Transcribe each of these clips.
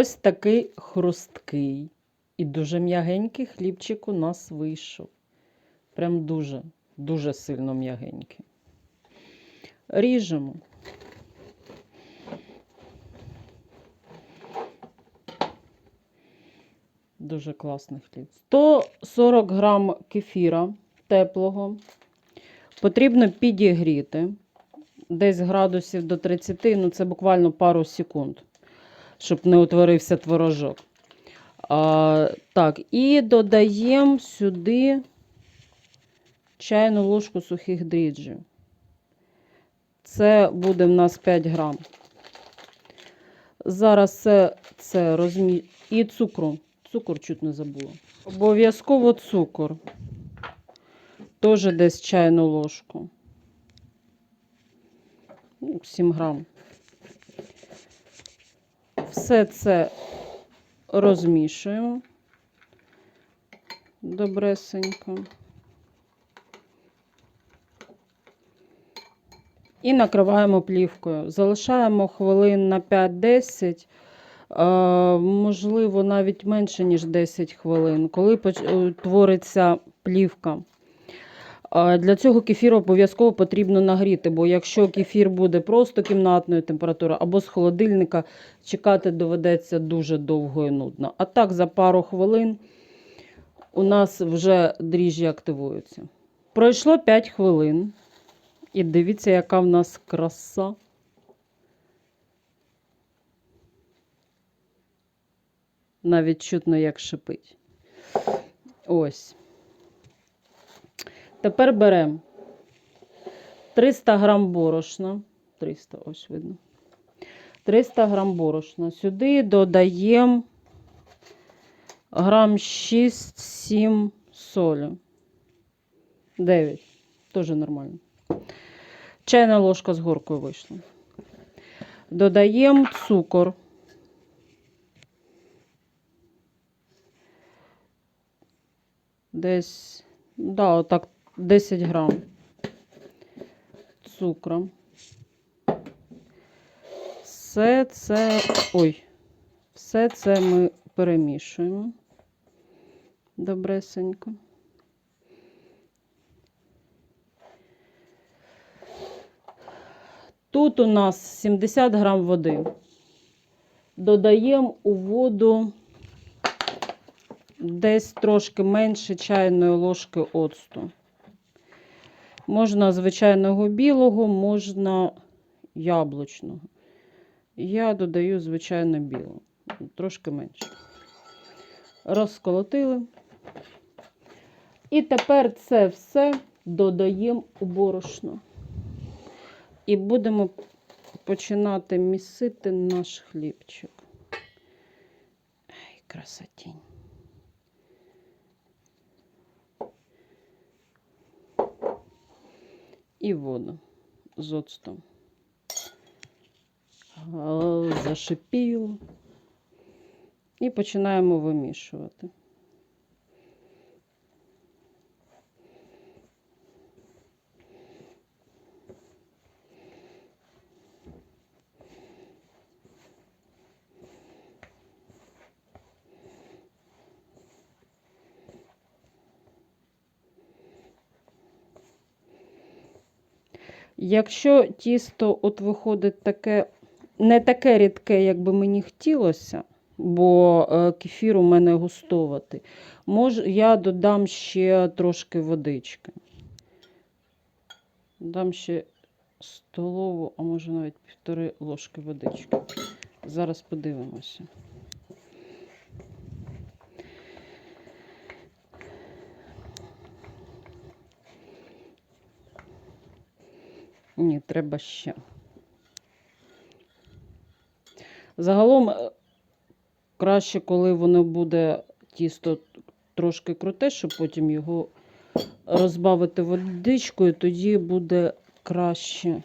Ось такий хрусткий і дуже м'ягенький хлібчик у нас вийшов. Прям дуже, дуже сильно м'ягенький. Ріжемо. Дуже класний хліб. 140 грам кефіра теплого. Потрібно підігріти десь градусів до 30, ну це буквально пару секунд, щоб не утворився творожок. А, так, і додаємо сюди чайну ложку сухих дріжджів. Це буде в нас 5 грам. Зараз це, це розмі... І цукру. Цукор чуть не забула. Обов'язково цукор. Теж десь чайну ложку. Ну, 7 грам. Все це розмішуємо добресенько. І накриваємо плівкою. Залишаємо хвилин на 5-10, е, можливо, навіть менше, ніж 10 хвилин, коли е, твориться плівка. Для цього кефір обов'язково потрібно нагріти, бо якщо кефір буде просто кімнатної температури або з холодильника, чекати доведеться дуже довго і нудно. А так, за пару хвилин у нас вже дріжджі активуються. Пройшло 5 хвилин. І дивіться, яка в нас краса. Навіть чутно, як шипить. Ось. Тепер беремо 300 грам борошна. 300, ось видно. 300 грам борошна. Сюди додаємо грам 6-7 солі. 9. Теж нормально. Чайна ложка з горкою вийшла. Додаємо цукор. Десь, да, отак 10 грам цукру. Все це, ой, все це ми перемішуємо добресенько. Тут у нас 70 грам води. Додаємо у воду десь трошки менше чайної ложки оцту. Можна звичайного білого, можна яблучного. Я додаю звичайно білого, трошки менше. Розколотили. І тепер це все додаємо у борошно. І будемо починати місити наш хлібчик. Ай, красотінь. І воду з оцтом. А, Зашипіло. І починаємо вимішувати. Якщо тісто от виходить таке, не таке рідке, як би мені хотілося, бо е, кефір у мене густоватий, мож, я додам ще трошки водички. Дам ще столову, а може навіть півтори ложки водички. Зараз подивимося. Ні, треба ще. Загалом е, краще, коли воно буде тісто трошки круте, щоб потім його розбавити водичкою, тоді буде краще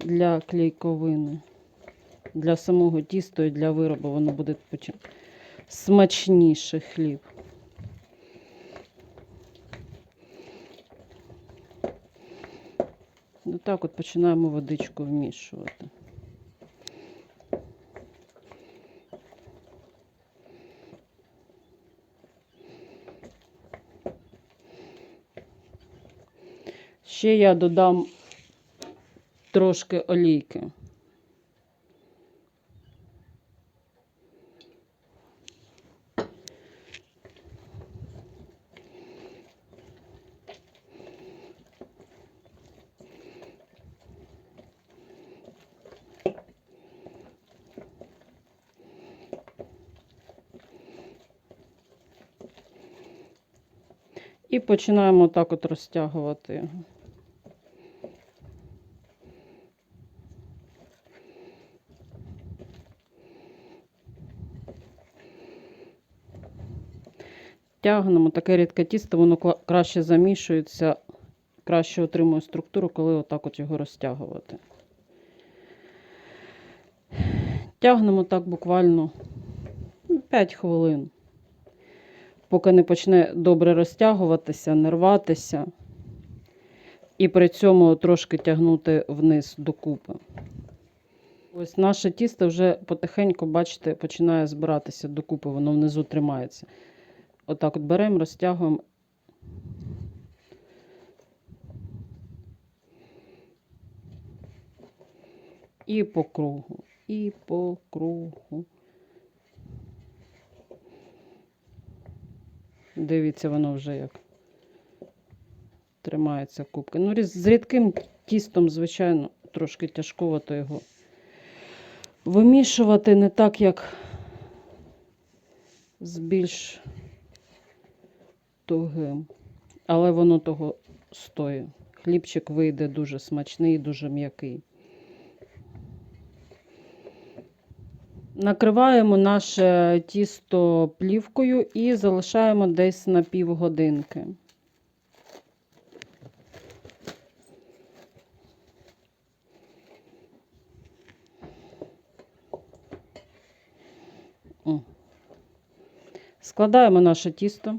для клейковини. Для самого тіста і для виробу воно буде смачніше хліб. Ну, Отак от починаємо водичку вмішувати. Ще я додам трошки олійки. І починаємо так от розтягувати. Тягнемо таке рідке тісто, воно краще замішується, краще отримує структуру, коли отак от його розтягувати. Тягнемо так буквально 5 хвилин поки не почне добре розтягуватися, не рватися, і при цьому трошки тягнути вниз докупи. Ось наше тісто вже потихеньку, бачите, починає збиратися докупи, воно внизу тримається. Отак от беремо, розтягуємо. І по кругу, і по кругу. Дивіться, воно вже як тримається кубка. Ну, з рідким тістом, звичайно, трошки тяжковато його вимішувати не так, як з більш тугим. Але воно того стоїть. Хлібчик вийде дуже смачний, дуже м'який. Накриваємо наше тісто плівкою і залишаємо десь на півгодинки. Складаємо наше тісто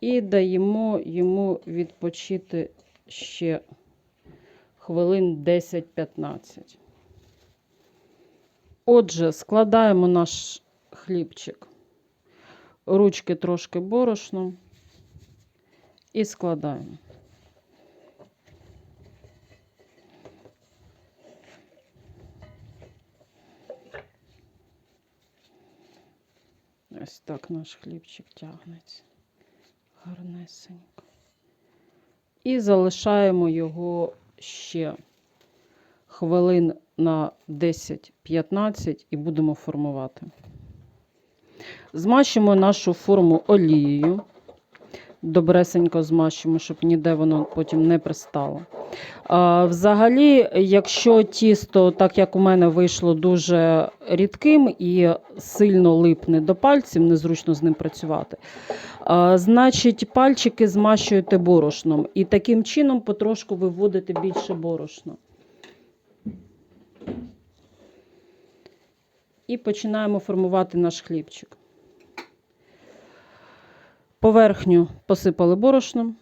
і даємо йому відпочити ще хвилин 10-15. Отже, складаємо наш хлібчик, ручки трошки борошном і складаємо. Ось так наш хлібчик тягнеться гарнесенько. І залишаємо його ще хвилин на 10-15 і будемо формувати. Змащимо нашу форму олією. Добресенько змащимо, щоб ніде воно потім не пристало. А, взагалі, якщо тісто, так як у мене вийшло дуже рідким і сильно липне до пальців, незручно з ним працювати, а, значить пальчики змащуєте борошном і таким чином потрошку виводите більше борошна. І починаємо формувати наш хлібчик. Поверхню посипали борошном,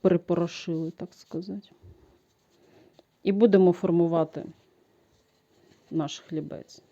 припорошили, так сказати. І будемо формувати наш хлібець.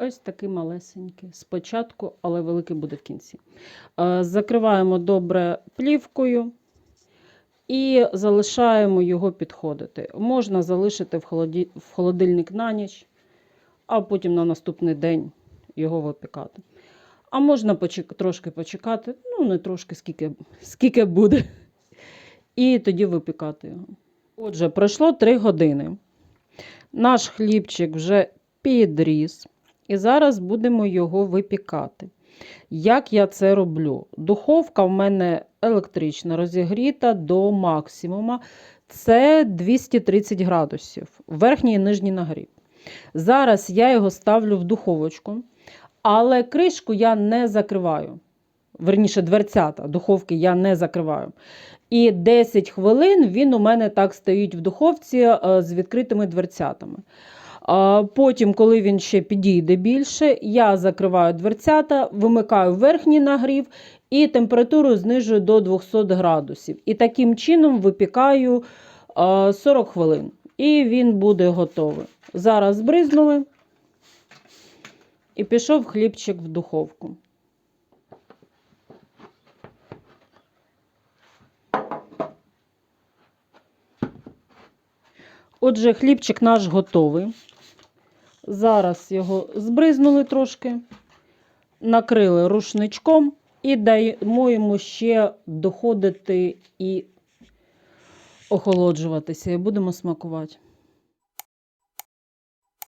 Ось такий малесенький. Спочатку, але великий буде в кінці. Е, Закриваємо добре плівкою і залишаємо його підходити. Можна залишити в, холодильник на ніч, а потім на наступний день його випікати. А можна почек... трошки почекати, ну не трошки, скільки, скільки буде. І тоді випікати його. Отже, пройшло 3 години. Наш хлібчик вже підріс. І зараз будемо його випікати. Як я це роблю? Духовка в мене електрична, розігріта до максимума. Це 230 градусів, верхній і нижній нагрів. Зараз я його ставлю в духовочку, але кришку я не закриваю. верніше дверцята, духовки я не закриваю. І 10 хвилин він у мене так стоїть в духовці е, з відкритими дверцятами. Потім, коли він ще підійде більше, я закриваю дверцята, вимикаю верхній нагрів і температуру знижую до 200 градусів. І таким чином випікаю 40 хвилин. І він буде готовий. Зараз збризнули і пішов хлібчик в духовку. Отже, хлібчик наш готовий. Зараз його збризнули трошки, накрили рушничком і даємо йому ще доходити і охолоджуватися. І будемо смакувати.